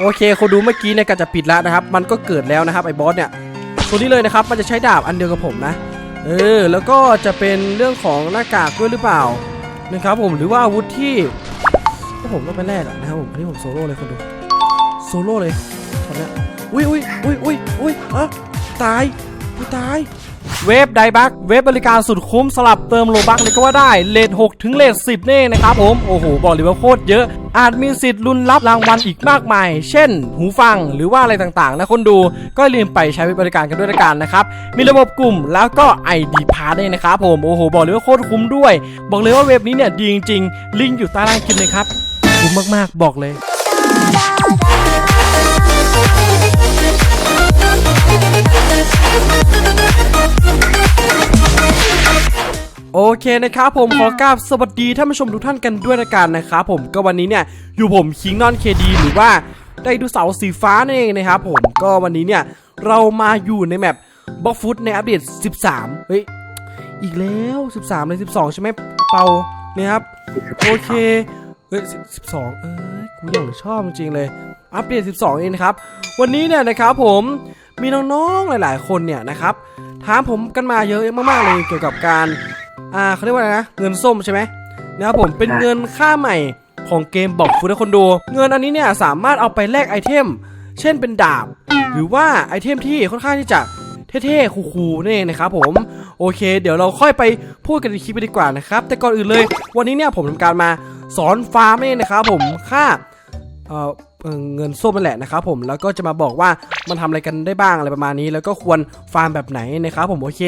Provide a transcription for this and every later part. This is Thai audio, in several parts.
โอเคคนดูเมื่อกี้เนี่ยก็จะปิดแล้วนะครับ มันก็เกิดแล้วนะครับไอ้บอสเนี่ยตัวนี้เลยนะครับมันจะใช้ดาบอันเดียวกับผมนะเออแล้วก็จะเป็นเรื่องของหน้ากากด้วยหรือเปล่านะครับผมหรือว่าอาวุธที่ผมต้องไปแลกอะนะครับผมอันนี้ผมโซโล่เลยคนดูโซโล่เลยตอนนี้อุ้ยอุ้ยอุ้ยอุ้ยอุ้ยอะตายอุ้ยตาย เว็บไดบักเว็บบริการสุดคุ้มสลับเติมโลบักเลยก็ว่าได้เลท6ถึงเลท10 นี่นะครับผม โอ้โห บอกเลยว่าโคตรเยอะ อาจมีสิทธิ์ลุ้นรับรางวัลอีกมากมาย เช่น หูฟังหรือว่าอะไรต่างๆ นะคนดูก็อย่าลืมไปใช้บริการกันด้วยละกันนะครับ มีระบบกลุ่มแล้วก็ ID p a s s ด้วยนะครับผม โอ้โห บอกเลยว่าโคตรคุ้มด้วย บอกเลยว่าเว็บนี้เนี่ยดีจริงๆลิงก์อยู่ใต้ล่างคลิปเลยครับคุ้มมากๆ บอกเลย เคนะครับผมขอกราบสวัสดีท่านผู้ชมทุกท่านกันด้วยละกันนะครับผมก็วันนี้เนี่ยอยู่ผมคิงนอนเคดีหรือว่าไดโนเสาร์สีฟ้านั่นเองนะครับผมก็วันนี้เนี่ยเรามาอยู่ในแมปบล็อกฟุตในอัปเดต 13 เฮ้ย อีกแล้ว 13เลย12 ใช่ไหมเปาเนี่ยครับ โอเค เฮ้ย 12 เอ้ยกูอย่างชอบจริงเลย อัปเดต 12 เองนะครับ วันนี้เนี่ยนะครับผมมีน้องๆหลายๆ คนเนี่ยนะครับถามผมกันมาเยอะมากๆเลยเกี่ยวกับการ อ่าเขาเรียกว่าอะไรนะเงินส้มใช่ไหมนะครับผมเป็นเงินค่าใหม่ของเกมบอกฟูดให้คนดูเงินอันนี้เนี่ยสามารถเอาไปแลกไอเทม เช่นเป็นดาบ หรือว่าไอเทมที่ค่อนข้างที่จะเท่ๆคูลๆนี่เองนะครับผมโอเค เดี๋ยวเราค่อยไปพูดกันในคลิปกันดีกว่านะครับ แต่ก่อนอื่นเลย วันนี้เนี่ยผมทำการมาสอนฟาร์มนี่เองนะครับผมค่าเอ่อ เงินส้มนั่นแหละนะครับผมแล้วก็จะมาบอกว่ามันทำอะไรกันได้บ้างอะไรประมาณนี้ แล้วก็ควรฟาร์มแบบไหนนะครับผมโอเค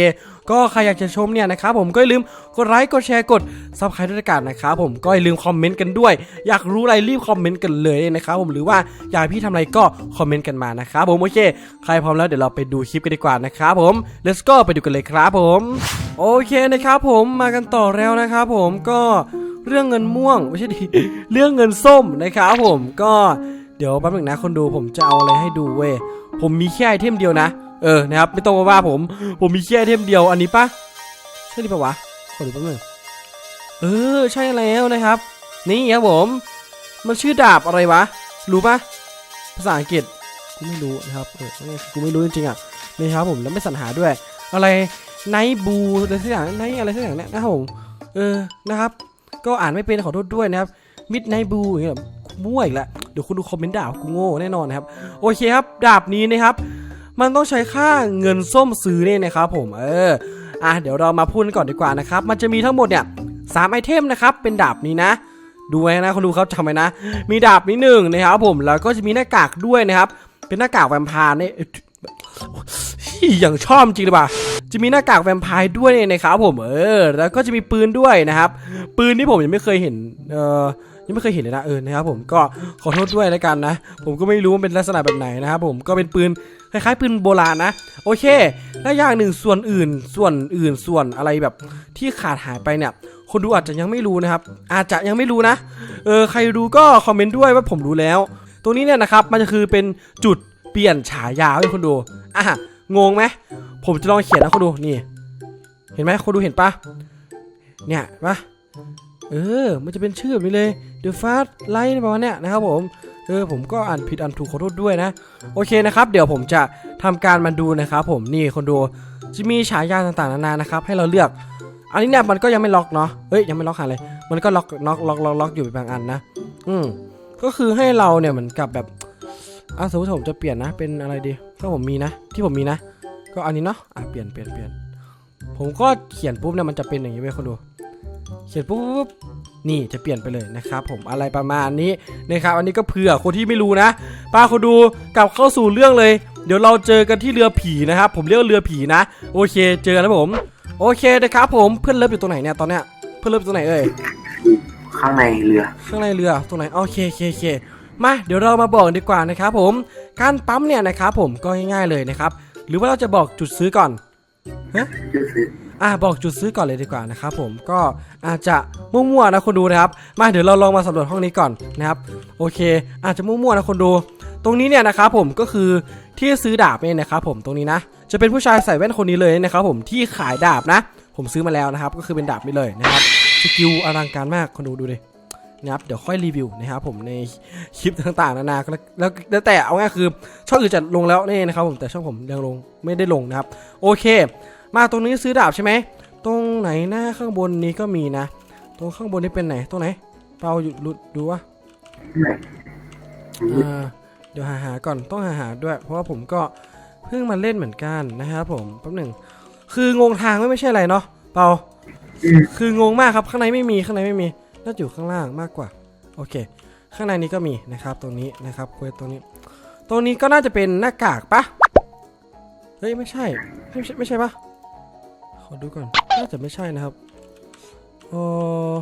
ก็ใครอยากจะชมเนี่ยนะครับผมก็อย่าลืมกดไลค์กดแชร์กดซับสไครต์ด้วยกันนะครับผมก็อย่าลืมคอมเมนต์กันด้วย อยากรู้อะไรรีบคอมเมนต์กันเลยนะครับผมหรือว่าอยากพี่ทำอะไรก็คอมเมนต์กันมานะครับผมโอเค ใครพร้อมแล้วเดี๋ยวเราไปดูคลิปกันดีกว่านะครับผม let's go ไปดูกันเลยครับผมโอเคนะครับผมมากันต่อแล้วนะครับผมก็เรื่องเงินม่วงไม่ใช่ดิเรื่องเงินส้มนะครับผมก็ เดี๋ยวแป๊บหนึงนะคนดูผมจะเอาอะไรให้ดูเว้ยผมมีแค่ไอเทมเดียวนะ เออนะครับไม่ต้องมาว่าผม ผมมีแค่ไอเทมเดียวอันนี้ปะใช่หรือเปล่าวะขอดูแป๊บหนึงเออใช่แล้วนะครับ นี่ครับผม มันชื่อดาบอะไรวะ รู้ปะภาษาอังกฤษกูไม่รู้นะครับเออกูไม่รู้จริงๆอะนี่ครับผมแล้วไม่สรรหาด้วย อะไรไนบูอะไรสักอย่างไนอะไรสักอย่างเนี่ยนะครับผมเออนะครับ ก็อ่านไม่เป็นขอโทษด้วยนะครับมิดไนบูอย่างเงี้ย มั่วอีกแล้วเดี๋ยวคุณดูคอมเมนต์ด่ากูโง่แน่นอนนะครับ โอเคครับ ดาบนี้นะครับ มันต้องใช้ค่าเงินส้มซื้อเนี่ยนะครับผม เออ อะ เดี๋ยวเรามาพูดกันก่อนดีกว่านะครับ มันจะมีทั้งหมดเนี่ยสามไอเทมนะครับ เป็นดาบนี้นะ ดูไว้นะคนดูเขาจำไว้นะ มีดาบนี้หนึ่งนะครับผม แล้วก็จะมีหน้ากากด้วยนะครับ เป็นหน้ากากแวมพร์เนี่ยอย่างชอบจริงเลยป่ะจะมีหน้ากากแวมไพร์ด้วยเนี่ยนะครับผมเออ แล้วก็จะมีปืนด้วยนะครับ ปืนที่ผมยังไม่เคยเห็น เออ ยังไม่เคยเห็นเลยนะเออนะครับผมก็ขอโทษด้วยแล้วกันนะ ผมก็ไม่รู้ว่าเป็นลักษณะแบบไหนนะครับผมก็เป็นปืนคล้ายๆปืนโบราณนะ โอเค และอย่างหนึ่งส่วนอื่นส่วนอื่นส่วนอะไรแบบที่ขาดหายไปเนี่ย คนดูอาจจะยังไม่รู้นะครับ อาจจะยังไม่รู้นะ เออใครรู้ก็คอมเมนต์ด้วยว่าผมรู้แล้ว ตรงนี้เนี่ยนะครับมันจะคือเป็นจุดเปลี่ยนฉายาให้คนดูอะงงไหมผมจะลองเขียนนะคนดูนี่ เห็นไหมคนดูเห็นปะเนี่ยปะ เออ มันจะเป็นชื่อแบบนี้เลย The Fast Light ประมาณเนี้ยนะครับผมเออผมก็อ่านผิดอ่านถูกขอโทษด้วยนะ โอเคนะครับ เดี๋ยวผมจะทำการมาดูนะครับผมนี่คนดูจะมีฉายาต่างๆนานานะครับ ให้เราเลือก อันนี้เนี่ยมันก็ยังไม่ล็อกเนาะเอ้ยยังไม่ล็อกหาเลยมันก็ล็อกล็อกล็อกล็อกล็อกอยู่บางอันนะ อืมก็คือให้เราเนี่ยเหมือนกับแบบอะสมมติผมจะเปลี่ยนนะ เป็นอะไรดีถ้าผมมีนะ ที่ผมมีนะ ก็อันนี้เนาะอะเปลี่ยนเปลี่ยนเปลี่ยนผมก็เขียนปุ๊บเนี่ยมันจะเป็นอย่างนี้เว้ยคนดู เขียนปุ๊บปุ๊บปุ๊บนี่จะเปลี่ยนไปเลยนะครับผมอะไรประมาณนี้นะครับอันนี้ก็เผื่อคนที่ไม่รู้นะป้าคนดูกลับเข้าสู่เรื่องเลย เดี๋ยวเราเจอกันที่เรือผีนะครับผมเรียกว่าเรือผีนะ โอเคเจอกันแล้วผม โอเคนะครับผมเพื่อนเลิฟอยู่ตรงไหนเนี่ยตอนเนี้ยเพื่อนเลิฟอยู่ตรงไหนเอ่ยข้างในเรือ ข้างในเรือตรงไหนโอเคโอเคโอเคมาเดี๋ยวเรามาบอกดีกว่านะครับผมการปั๊มเนี่ยนะครับผมก็ง่ายๆเลยนะครับหรือว่าเราจะบอกจุดซื้อก่อนจะซื้อ อะบอกจุดซื้อก่อนเลยดีกว่านะครับผมก็อาจจะมั่วๆนะคนดูนะครับ มาเดี๋ยวเราลองมาสำรวจห้องนี้ก่อนนะครับโอเค อาจจะมั่วๆนะคนดู ตรงนี้เนี่ยนะครับผมก็คือที่ซื้อดาบเนี่ยนะครับผมตรงนี้นะ จะเป็นผู้ชายใส่แว่นคนนี้เลยนะครับผมที่ขายดาบนะ ผมซื้อมาแล้วนะครับ ก็คือเป็นดาบนี้เลยนะครับสกิลอลังการมากคนดูดูดินะครับเดี๋ยวค่อยรีวิวนะครับผมในคลิปต่างๆนานาแล้วแล้วแล้วแต่เอาง่ายคือช่องอื่นจะลงแล้วนี่นะครับผมแต่ช่องผมยังลงไม่ได้ลงนะครับ โอเค มาตรงนี้ซื้อดาบใช่ไหม ตรงไหนหน้าข้างบนนี้ก็มีนะ ตรงข้างบนนี้เป็นไหน ตรงไหน เปาอยู่ดูดูวะไหนอ่าเดี๋ยวหาหาก่อนต้องหาหาด้วย เพราะว่าผมก็เพิ่งมาเล่นเหมือนกันนะครับผมแป๊บหนึ่งคืองงทางไม่ไม่ใช่อะไรเนาะเปาอืมคืองงมากครับข้างในไม่มีข้างในไม่มีน่าจะอยู่ข้างล่างมากกว่า โอเค ข้างในนี้ก็มีนะครับ ตรงนี้นะครับเควสตรงนี้ ตรงนี้ก็น่าจะเป็นหน้ากากปะเฮ้ยไม่ใช่ไม่ใช่ไม่ใช่ปะ ขอดูก่อน น่าจะไม่ใช่นะครับเออ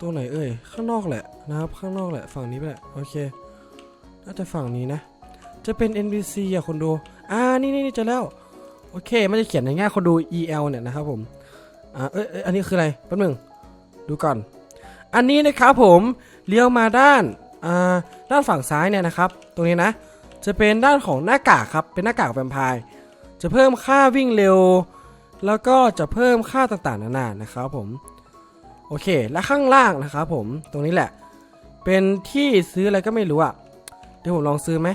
ตรงไหนเอ่ย ข้างนอกแหละนะครับ ข้างนอกแหละ ฝั่งนี้แหละ โอเค น่าจะฝั่งนี้นะ จะเป็น NPC อะคนดู อ่า นี่นี่นี่เจอแล้ว โอเค มันจะเขียนในแง่คนดู EL เนี่ยนะครับผม อ่าเอ้ยเอ้ยอันนี้คืออะไรแป๊บนึง ดูก่อน อันนี้นะครับผม เลี้ยวมาด้าน อ่า ด้านฝั่งซ้ายเนี่ยนะครับ ตรงนี้นะ จะเป็นด้านของหน้ากากครับ เป็นหน้ากากแวมไพร์ จะเพิ่มค่าวิ่งเร็ว แล้วก็จะเพิ่มค่าต่างๆนานานะครับผมโอเค และข้างล่างนะครับผมตรงนี้แหละ เป็นที่ซื้ออะไรก็ไม่รู้อะเดี๋ยวผมลองซื้อไหม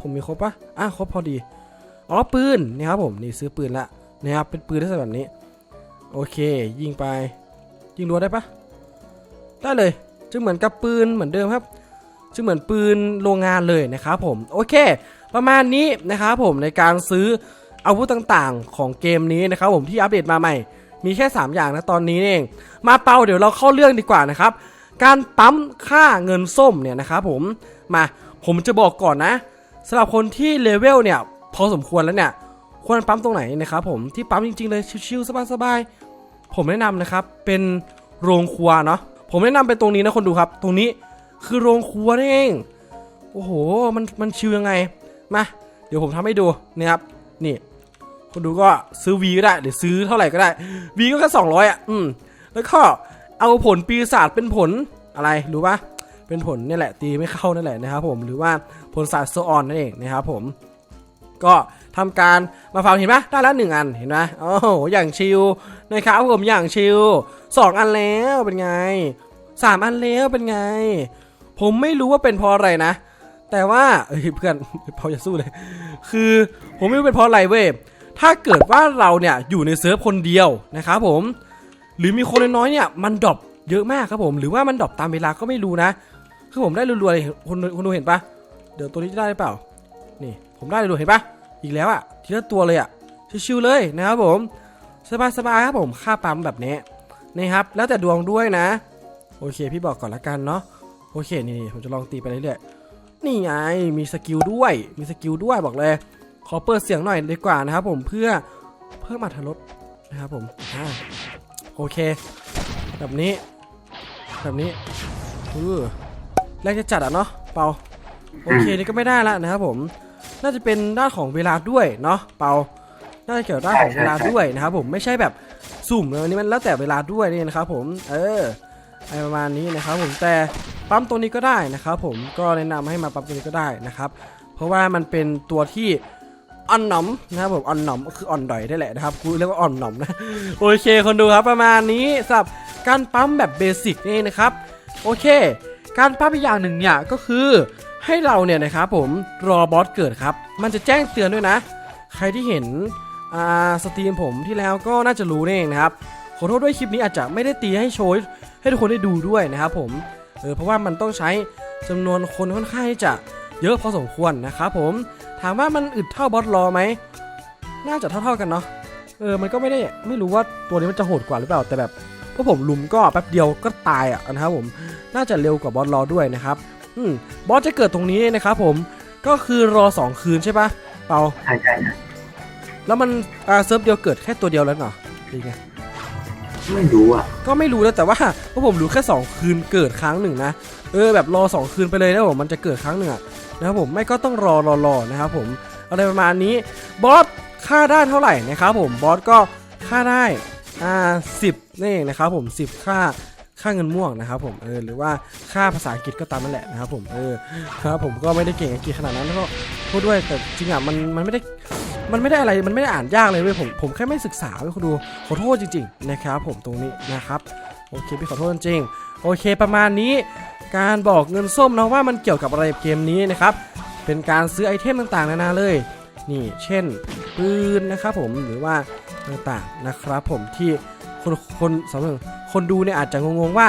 ผมมีครบปะอะครบพอดีอ๋อปืนนี่ครับผมนี่ซื้อปืนละนะครับเป็นปืนที่แบบนี้ โอเค ยิงไป ยิงรัวได้ปะได้เลยจะเหมือนกับปืนเหมือนเดิมครับจะเหมือนปืนโรงงานเลยนะครับผมโอเค ประมาณนี้นะครับผมในการซื้อ อาวุธต่างๆ ของเกมนี้นะครับผมที่อัปเดตมาใหม่ มีแค่ 3 อย่างนะตอนนี้เอง มาเปาเดี๋ยวเราเข้าเรื่องดีกว่านะครับ การปั๊มค่าเงินส้มเนี่ยนะครับผมมาผมจะบอกก่อนนะสำหรับคนที่เลเวลเนี่ยพอสมควรแล้วเนี่ยควรปั๊มตรงไหนนะครับผมที่ปั๊มจริงๆเลยชิวๆสบายๆผมแนะนำนะครับเป็นโรงครัวเนาะผมแนะนำเป็นตรงนี้นะคนดูครับ ตรงนี้คือโรงครัวนี่เองโอ้โหมันมันชิวยังไงมาเดี๋ยวผมทำให้ดูนะครับนี่ คนดูก็ซื้อวีก็ได้หรือซื้อเท่าไหร่ก็ได้วีก็แค่สองร้อยอะอืมแล้วก็เอาผลปีศาจเป็นผลอะไรรู้ปะเป็นผลนี่แหละตีไม่เข้านั่นแหละนะครับผมหรือว่าผลศาสตร์โซออนนั่นเองนะครับผมก็ทำการมาฟาร์มเห็นปะได้แล้วหนึ่งอันเห็นไหมโอ้โหอย่างชิลนะครับผมอย่างชิลสองอันแล้วเป็นไงสามอันแล้วเป็นไง ผมไม่รู้ว่าเป็นเพราะอะไรนะ แต่ว่าเอ้ยเพื่อนพออย่าสู้เลย คือผมไม่รู้เป็นเพราะอะไรเว้ย ถ้าเกิดว่าเราเนี่ยอยู่ในเซิร์ฟคนเดียวนะครับผม หรือมีคนน้อยๆเนี่ยมันดรอปเยอะมากครับผม หรือว่ามันดรอปตามเวลาก็ไม่รู้นะ คือผมได้รัวๆเลยคนคนดูเห็นปะเดี๋ยวตัวนี้จะได้หรือเปล่า นี่ผมได้รัวๆเห็นปะอีกแล้วอะทีละตัวเลยอะชิวๆเลยนะครับผม สบายๆครับผมค่าปั๊มแบบนี้นี่ครับ แล้วแต่ดวงด้วยนะ โอเค พี่บอกก่อนละกันเนาะโอเคนี่ผมจะลองตีไปเรื่อยๆนี่ไงมีสกิลด้วยมีสกิลด้วยบอกเลย ขอเปิดเสียงหน่อยดีกว่านะครับผมเพื่อเพิ่มอรรถรสนะครับผมอ่าโอเค แบบนี้ แบบนี้เออแรกจะจัดอะเนาะเปาโอเคนี่ก็ไม่ได้ละนะครับผมน่าจะเป็นด้านของเวลาด้วยเนาะเปาน่าจะเกี่ยวกับด้านของเวลาด้วยนะครับผมไม่ใช่แบบสุ่มเลยอันนี้มันแล้วแต่เวลาด้วยนี่นะครับผมเอออะไรประมาณนี้นะครับผมแต่ปั๊มตัวนี้ก็ได้นะครับผมก็แนะนำให้มาปั๊มตัวนี้ก็ได้นะครับ เพราะว่ามันเป็นตัวที่ อ่อนหนอมนะครับผมอ่อนหนอมก็คืออ่อนดอยได้แหละนะครับกูเรียกว่าอ่อนหนอมนะโอเคคนดูครับประมาณนี้สำหรับการปั๊มแบบเบสิกนี่นะครับโอเค การปั๊มอีกอย่างหนึ่งเนี่ยก็คือให้เราเนี่ยนะครับผมรอบอสเกิดครับ มันจะแจ้งเตือนด้วยนะ ใครที่เห็นอ่าสตรีมผมที่แล้วก็น่าจะรู้นี่เองนะครับขอโทษด้วยคลิปนี้อาจจะไม่ได้ตีให้โชว์ให้ทุกคนได้ดูด้วยนะครับผมเออเพราะว่ามันต้องใช้จำนวนคนค่อนข้างที่จะ เยอะพอสมควรนะครับผมถามว่ามันอึดเท่าบอสรอไหมน่าจะเท่าๆกันเนาะเออมันก็ไม่ได้ไม่รู้ว่าตัวนี้มันจะโหดกว่าหรือเปล่าแต่แบบพวกผมลุมก็แป๊บเดียวก็ตายอะนะครับผมน่าจะเร็วกว่าบอสรอด้วยนะครับอืมบอสจะเกิดตรงนี้นะครับผมก็คือรอ 2 คืนใช่ปะเปาใช่ใช่ใช่แล้วมันอ่าเซิร์ฟเดียวเกิดแค่ตัวเดียวแล้วเหรอหรือไงไม่รู้อะก็ไม่รู้แล้วแต่ว่าพวกผมรู้แค่ 2 คืนเกิดครั้งหนึ่งนะเออแบบรอ 2 คืนไปเลยนะผมมันจะเกิดครั้งหนึ่งอะ นะครับผมไม่ก็ต้องรอรอรอนะครับผมอะไรประมาณนี้บอสค่าได้เท่าไหร่นะครับผมบอสก็ค่าได้อ่าสิบนี่เองนะครับผมสิบค่าค่าเงินม่วงนะครับผมเออหรือว่าค่าภาษาอังกฤษก็ตามนั่นแหละนะครับผมเออครับผมก็ไม่ได้เก่งอังกฤษขนาดนั้นแล้วก็พูดด้วยแต่จริงอะมันมันไม่ได้มันไม่ได้อะไรมันไม่ได้อ่านยากเลยเว้ยผมผมแค่ไม่ศึกษาเว้ยคุณดูขอโทษจริงๆนะครับผมตรงนี้นะครับโอเคพี่ขอโทษจริงๆโอเคประมาณนี้การบอกเงินส้มนะว่ามันเกี่ยวกับอะไรกับเกมนี้นะครับเป็นการซื้อไอเทมต่างๆนานาเลย นี่เช่นปืนนะครับผมหรือว่าต่างๆนะครับผมที่คนคนสำหรับคนดูเนี่ยอาจจะงงๆว่า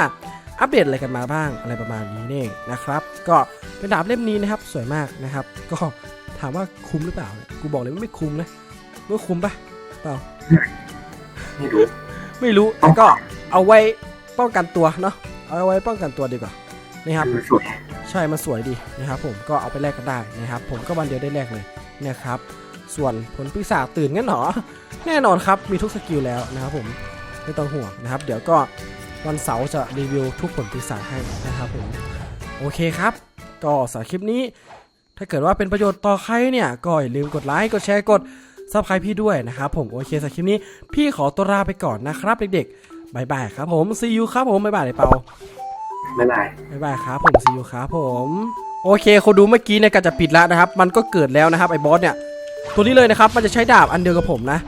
อัปเดตอะไรกันมาบ้างอะไรประมาณนี้นี่เองนะครับ ก็เป็นดาบเล่มนี้นะครับสวยมากนะครับ ก็ถามว่าคุ้มหรือเปล่าเนี่ยกูบอกเลยว่าไม่คุ้มนะไม่คุ้มปะเปล่าไม่รู้ไม่รู้แต่ก็ เอาไว้ป้องกันตัวเนาะเอาไว้ป้องกันตัวดีกว่านะครับมันสวยใช่มันสวยดีนะครับ ผมก็เอาไปแลกกันได้นะครับ ผมก็วันเดียวได้แลกเลยนะครับ ส่วนผลปีศาจตื่นงั้นเหรอแน่นอนครับมีทุกสกิลแล้วนะครับ ผมไม่ต้องห่วงนะครับ เดี๋ยวก็วันเสาร์จะรีวิวทุกผลปีศาจให้นะครับผมโอเคครับ ก็สำหรับคลิปนี้ ถ้าเกิดว่าเป็นประโยชน์ต่อใครเนี่ยก็อย่าลืมกดไลค์กดแชร์กดซับสไครต์พี่ด้วยนะครับผมโอเคสำหรับคลิปนี้พี่ขอตัวลาไปก่อนนะครับเด็กๆ บายบายครับผมซีอูครับผมบายบายเลยเปาไม่ได้บ๊ายบายครับผมซีอูครับผมโอเคคนดูเมื่อกี้เนี่ยก็จะปิดแล้วนะครับ มันก็เกิดแล้วนะครับไอ้บอสเนี่ยตัวนี้เลยนะครับมันจะใช้ดาบอันเดียวกับผมนะ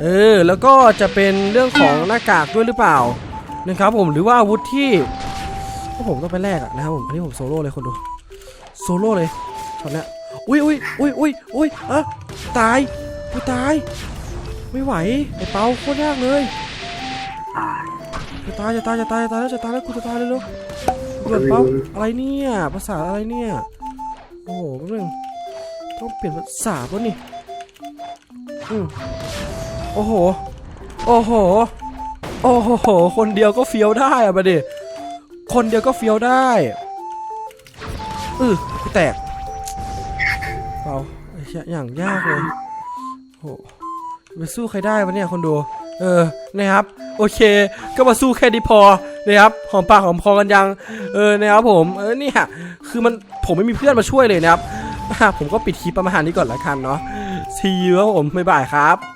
เออแล้วก็จะเป็นเรื่องของหน้ากากด้วยหรือเปล่านะครับผมหรือว่าอาวุธที่พวกผมต้องไปแลกอะนะครับผมอันนี้ผมโซโล่เลยคนดูโซโล่เลยช็อตเนี้ยอุ้ยอุ้ยอุ้ยอุ้ยอุ้ยอะตายกูตาย ไม่ไหวไอ้เปาโคตรยากเลย ตายจะตายจะตายจะตายจะตายแล้วจะตายแล้วกูจะตายเลยลูกเกิดเป้าอะไรเนี่ยภาษาอะไรเนี่ยโอ้โหแป๊บนึงต้องเปลี่ยนภาษาป่ะนี่อืมโอ้โหโอ้โหโอ้โหคนเดียวก็เฟี้ยวได้อะมาดิคนเดียวก็เฟี้ยวได้อือแตกเปล่าอย่างยากเลยโอ้โหไปสู้ใครได้วะเนี่ยคนดู เออนะครับ โอเค ก็มาสู้แค่นี้พอนะครับหอมปากหอมคอกันยังเออนะครับผมเออเนี่ยคือมันผมไม่มีเพื่อนมาช่วยเลยนะครับผมก็ปิดคลิปประมาณนี้ก่อนละกันเนาะซีครับผมบ๊ายบายครับ